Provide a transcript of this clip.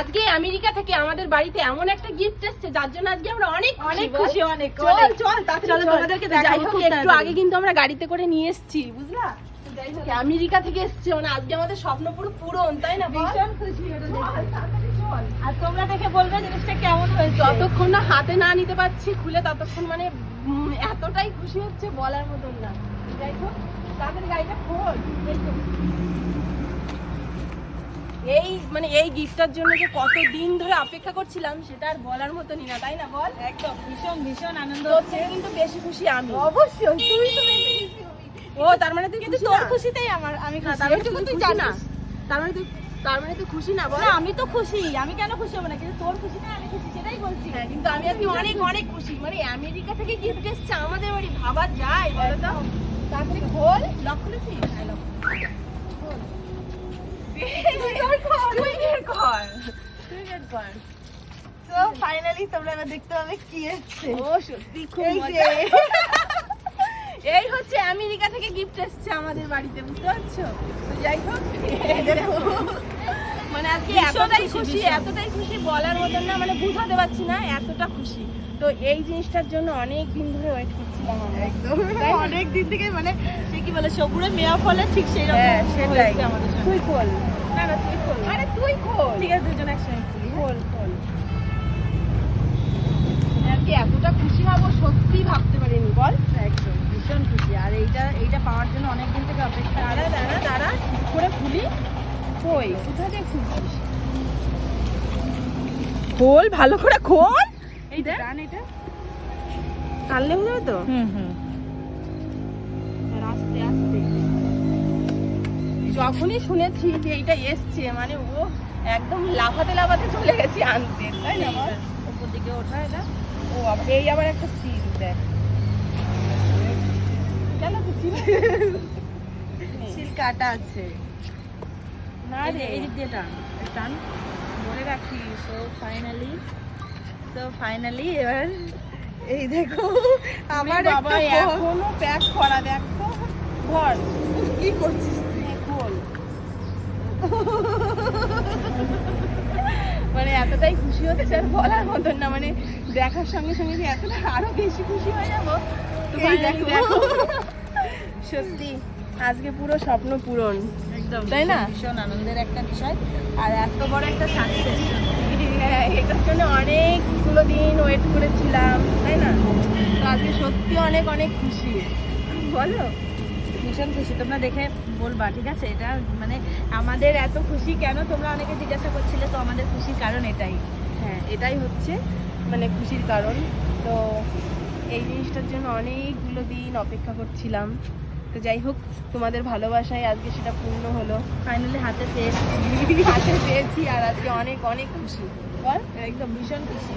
আজকে আমেরিকা থেকে আমাদের বাড়িতে এমন একটা গিফট এসেছে যার জন্য আজকে আমরা অনেক অনেক খুশি, অনেক, চল চল চল। তোমাদেরকে যাই হোক একটু আগে কিন্তু আমরা গাড়িতে করে নিয়ে এসেছি বুঝলা? আমেরিকা থেকে এসেছে মানে আজকে আমাদের স্বপ্ন পুরো পূরণ তাই না ভীষণ খুশি। আর তোমরা দেখে বলবে জিনিসটা কেমন হয়েছে। যতক্ষণ না হাতে না নিতে পারছি খুলে ততক্ষণ মানে এতটাই খুশি হচ্ছে বলার মতন না। যাই হোক তাড়াতাড়ি গাড়িটা খোল। এই মানে এই গিফটটার জন্য যে কত দিন ধরে অপেক্ষা করছিলাম সেটা আর বলার মতনই না তাই না বল? একদম ভীষণ ভীষণ আনন্দ হচ্ছে। কিন্তু বেশি খুশি আমি। অবশ্যই তুই তো বেশি খুশি ও তার মানে তুই কিন্তু তোর খুশিতেই আমার আমি খুশি। মানে এটুকু তুই না জানিস। তার মানে তুই তার মানে তুই খুশি না বল? আমি তো খুশি আমি কেন খুশি হব না? কিন্তু তোর খুশিতে আমি খুশি সেটাই বলছি। হ্যাঁ কিন্তু আমি আজকে অনেক অনেক খুশি। মানে আমেরিকা থেকে গিফট এসছে আমাদের বাড়ি ভাবা যায় বলো তো তাড়াতাড়ি খোল লক খুলেছিস? তুই বের কর তুই তো ফাইনালি তোমরা এবার দেখতে পাবে কি এসেছে। ও সত্যি খুব মজা। এই হচ্ছে আমেরিকা থেকে গিফট এসছে আমাদের বাড়িতে বুঝতে পারছ? তো যাই হোক মানে আজকে এতটাই খুশি, এতটাই খুশি বলার মতন না মানে বুঝাতে পারছি না এতটা খুশি। তো এই জিনিসটার জন্য অনেক দিন ধরে ওয়েট করছিলাম একদম। অনেক দিন থেকে মানে সে কি বলে সবুরে মেয়া ফলে ঠিক সেই রকম হ্যাঁ সেটাই আমাদের। তুই খোল। না না তুই খোল। আরে তুই খোল। ঠিক আছে দুজন একসঙ্গে খুলি, হ্যাঁ? খোল খোল। আজকে এতটা খুশি হব সত্যি ভাবতে পারিনি। বল। একদম ভীষণ খুশি। আর এইটা এইটা পাওয়ার জন্য অনেক দিন থেকে অপেক্ষা দাঁড়া দাঁড়া দাঁড়া। করে খুলি। কই? কোথা দিয়ে খুলছিস? খোল ভালো করে খোল। এই দেখ। এটা টানলে হয়ে যাবে তো? হুম হুম। যখনই শুনেছি যে এইটা এসছে মানে ও একদম লাফাতে লাফাতে চলে গেছি আনতে তাই না বল? উপর দিকে ওঠা এটা। ও আবার এই আবার একটা সিল দেখ। কেন তো সিল কাটা আছে। না রে। এই দিক দিয়ে টান টান। ধরে রাখি সো ফাইনালি তো ফাইনালি এবার এই দেখো আমার আমার বাবা এখনও প্যাক করা দেখো। ধর। কি করছিস মানে এতটাই খুশি হচ্ছে আর বলার মতন না মানে দেখার সঙ্গে সঙ্গে যে এতটা আরও বেশি খুশি হয়ে যাব সত্যি আজকে পুরো স্বপ্ন পূরণ। একদম। তাই না? ভীষণ আনন্দের একটা বিষয়। আর এত বড় একটা সাকসেস হ্যাঁ, এটার জন্য অনেকগুলো দিন ওয়েট করেছিলাম তাই না? তো আজকে সত্যি অনেক অনেক খুশি। বলো। ভীষণ খুশি। তোমরা দেখে বলবা ঠিক আছে? এটা মানে আমাদের এত খুশি কেন? তোমরা অনেকে জিজ্ঞাসা করছিলে তো আমাদের খুশির কারণ এটাই। হ্যাঁ এটাই হচ্ছে মানে খুশির কারণ। তো এই জিনিসটার জন্য অনেকগুলো দিন অপেক্ষা করছিলাম। তো যাই হোক তোমাদের ভালোবাসায় আজকে সেটা পূর্ণ হলো। ফাইনালি হাতে পেয়েছি। হাতে পেয়েছি আর আজকে অনেক অনেক খুশি। বল। একদম ভীষণ খুশি।